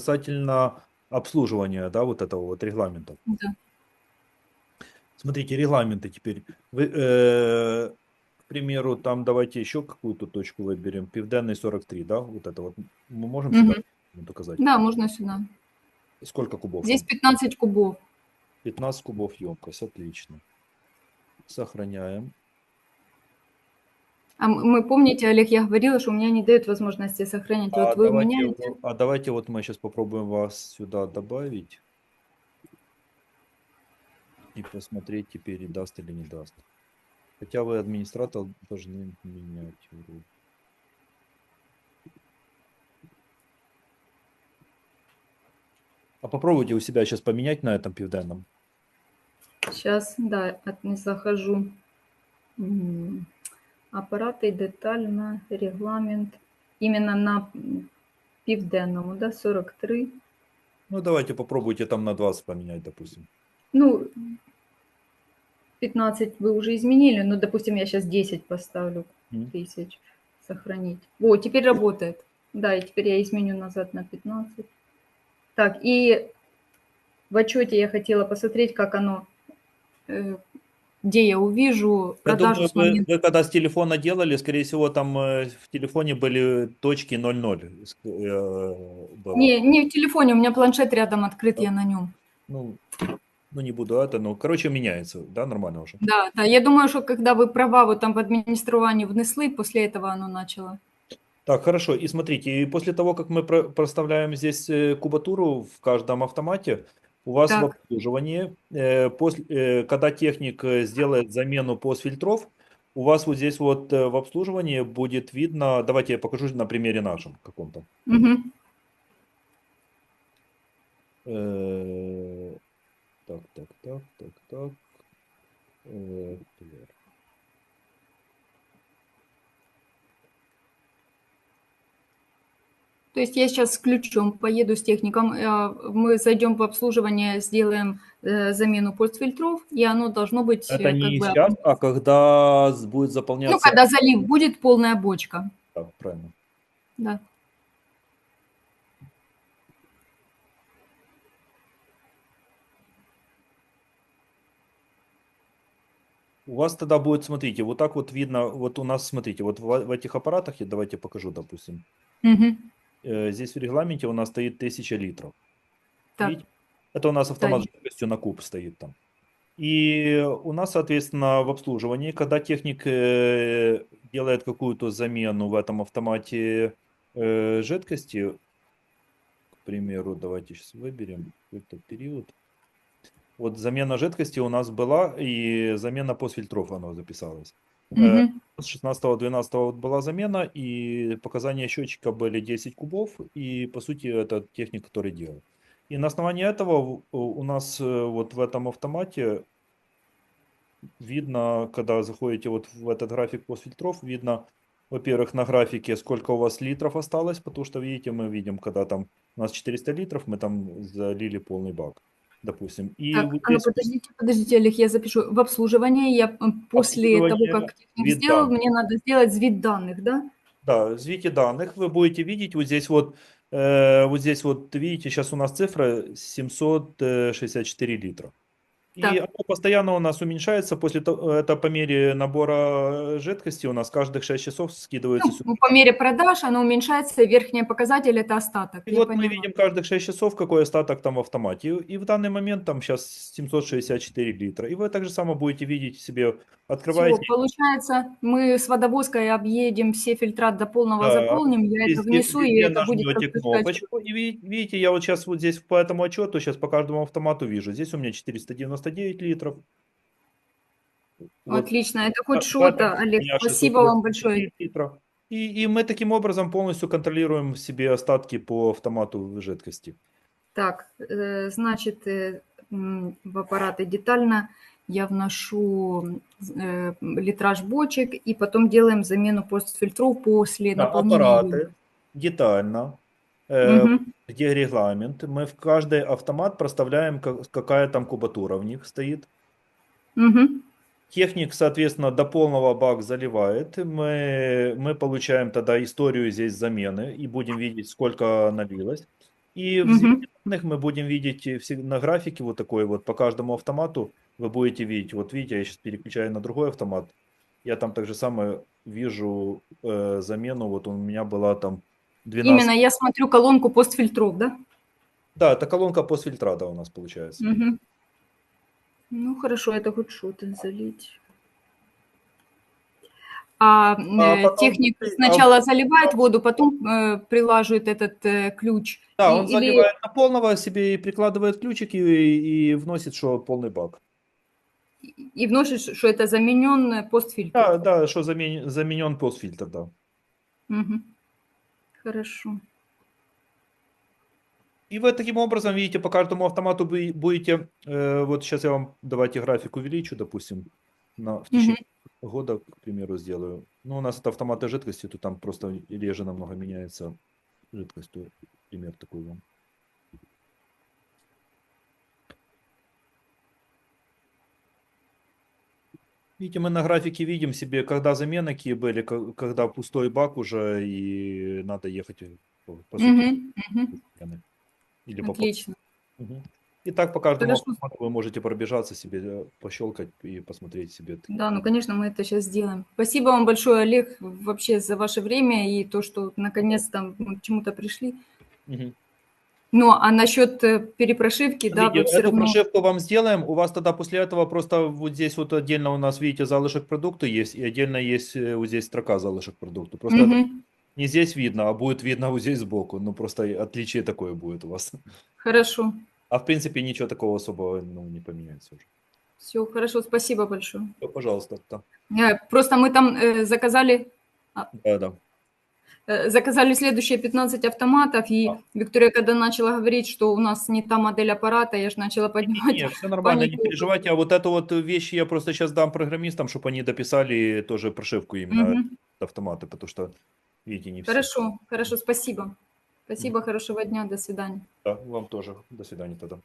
касательно обслуживания, да, вот этого вот регламента. Да. Смотрите, регламенты теперь. Вы, э, к примеру, там давайте еще какую-то точку выберем. Пивденный 43, да? Вот это вот. Мы можем Мгм. сюда доказать? Да, можно сюда. Сколько кубов? Здесь там? 15 кубов. 15 кубов емкость, отлично. Сохраняем. А мы, помните, Олег, я говорила, что у меня не дают возможности сохранять. А вот вы давайте, меняете. а давайте вот мы сейчас попробуем вас сюда добавить. И посмотреть теперь, даст или не даст. Хотя вы администратор должны менять. вроде. А попробуйте у себя сейчас поменять на этом пивденном. Сейчас, да, от, не захожу. М, Апарати детально, регламент. Именно на південному, да, 43. Ну давайте попробуйте там на 20 поменять, допустим. Ну, 15 вы уже изменили, но, допустим, я сейчас 10 поставлю тысяч сохранить. О, теперь работает. Да, и теперь я изменю назад на 15. Так, и в отчете я хотела посмотреть, как оно, э, где я увижу Я продажу думаю, вы, вы когда с телефона делали, скорее всего, там э, в телефоне были точки 00. э, было. Не, не в телефоне, у меня планшет рядом открыт, я на нем. Ну, ну, не буду это, но, короче, меняется, да, нормально уже. Да, да, я думаю, что когда вы права вот там в администрировании внесли, после этого оно начало. Так, хорошо. И смотрите, и после того, как мы про- проставляем здесь э, кубатуру в каждом автомате, у вас в Так. обслуживании, э, после, э, когда техник э, сделает замену постфильтров, у вас вот здесь вот в обслуживании будет видно, давайте я покажу на примере нашем каком-то. Э, Так, так, так, так, так. Э, То есть я сейчас с ключом поеду с техником, э, мы зайдем в обслуживание, сделаем э, замену постфильтров, и оно должно быть Это э, не бы, сейчас, а когда будет ну, заполняться. когда залив будет, полная бочка. Так, правильно. Да. У вас тогда будет, смотрите, вот так вот видно, вот у нас, смотрите, вот в, в этих аппаратах, я давайте покажу, допустим, Мгм. Э, здесь в регламенте у нас стоит 1000 литров. Так. Видите? Это у нас автомат Да. жидкостью на куб стоит там. И у нас, соответственно, в обслуживании, когда техник э, делает какую-то замену в этом автомате э, жидкости, к примеру, давайте сейчас выберем какой-то период. Вот замена жидкости у нас была, и замена постфильтров оно записалось. Мгм. с 16-12 вот была замена, и показания счетчика были 10 кубов, и по сути это техник, который делал. И на основании этого у нас э, вот в этом автомате видно, когда заходите вот в этот график постфильтров, видно, во-первых, на графике, сколько у вас литров осталось, потому что, видите, мы видим, когда там у нас 400 литров, мы там залили полный бак, допустим. И Так, вот а ну здесь подождите, подождите, Олег, я запишу. В обслуживании я после того, как техник сделал, данных. мне надо сделать вид данных, да? Да, в свете данных вы будете видеть вот здесь вот, э, вот здесь вот, видите, сейчас у нас цифра 764 литра. И Так. оно постоянно у нас уменьшается, после того, это по мере набора жидкости у нас каждых 6 часов скидывается. Ну, по мере продаж оно уменьшается, и верхний показатель – это остаток. И вот мы поняла. видим каждых 6 часов, какой остаток там в автомате. И, и в данный момент там сейчас 764 литра. И вы так же само будете видеть себе, открываете. Всё, получается, мы с водовозкой объедем все фильтра до полного Да. заполним, я Везде- это внесу, и это будет кнопочку, и ви- видите, я вот сейчас вот здесь по этому отчету, сейчас по каждому автомату вижу. Здесь у меня 499 литров. Вот Отлично, это хоть что-то, Олег, спасибо вам 629 большое. литров. И, и мы таким образом полностью контролируем в себе остатки по автомату жидкости. Так, э, значит, э, в аппараты детально я вношу э, литраж бочек, и потом делаем замену постфильтров после Да, наполнения. аппараты детально, э, где регламент. Мы в каждый автомат проставляем, как- какая там кубатура в них стоит. Техник, соответственно, до полного бак заливает. Мы, мы получаем тогда историю здесь замены и будем видеть, сколько налилось. И в зеленых мы будем видеть э, на графике вот такой вот по каждому автомату вы будете видеть. Вот видите, я сейчас переключаю на другой автомат. Я там так же самое вижу э, замену. Вот у меня была там 12. Именно я смотрю колонку постфильтров, да? Да, это колонка постфильтрата у нас получается. Мгм. Ну, хорошо, это хоть что-то залить. А, э, потом техник ты- а сначала заливает воду, потом э, прилаживает этот э, ключ. Да, И- он или- заливает на полного себе и прикладывает ключик и, и вносит, что полный бак. И вносит, что это заменен постфильтр. Да, да, что замен, заменен постфильтр, да. Мгм. Хорошо. И вы таким образом, видите, по каждому автомату вы будете, э, вот сейчас я вам, давайте график увеличу, допустим, на, в течение года, к примеру, сделаю. Ну, у нас это автоматы жидкости, то там просто реже намного меняется жидкость, то пример такой вам. Видите, мы на графике видим себе, когда замены какие были, ко- когда пустой бак уже и надо ехать э, по, по сути, мгм. замены. Или по Отлично. Мгм. И так по каждому Хорошо. автомату вы можете пробежаться себе, э, пощелкать и посмотреть себе. Да, ну, конечно, мы это сейчас сделаем. Спасибо вам большое, Олег, вообще за ваше время и то, что наконец-то мы к чему-то пришли. Мгм. Ну, а насчет э, перепрошивки, да, вы все эту равно... прошивку вам сделаем. У вас тогда после этого просто вот здесь вот отдельно у нас, видите, залышек продукта есть, и отдельно есть э, вот здесь строка залышек продукта. Просто это Мгм. не здесь видно, а будет видно вот здесь сбоку. Ну, просто отличие такое будет у вас. Хорошо. А в принципе ничего такого особого ну, не поменяется уже. Все, хорошо, спасибо большое. Всё, Пожалуйста. Да, Э, Просто мы там э, заказали, да. да. Э, заказали следующие 15 автоматов, и. Виктория, когда начала говорить, что у нас не та модель аппарата, я же начала поднимать. Нет, все нормально, не панику. переживайте. А вот эту вот вещи я просто сейчас дам программистам, чтобы они дописали тоже прошивку именно Мгм. автоматы, потому что, видите, не все. Хорошо, хорошо, спасибо. Спасибо, хорошего дня, до свидания. Да, вам тоже. До свидания тогда.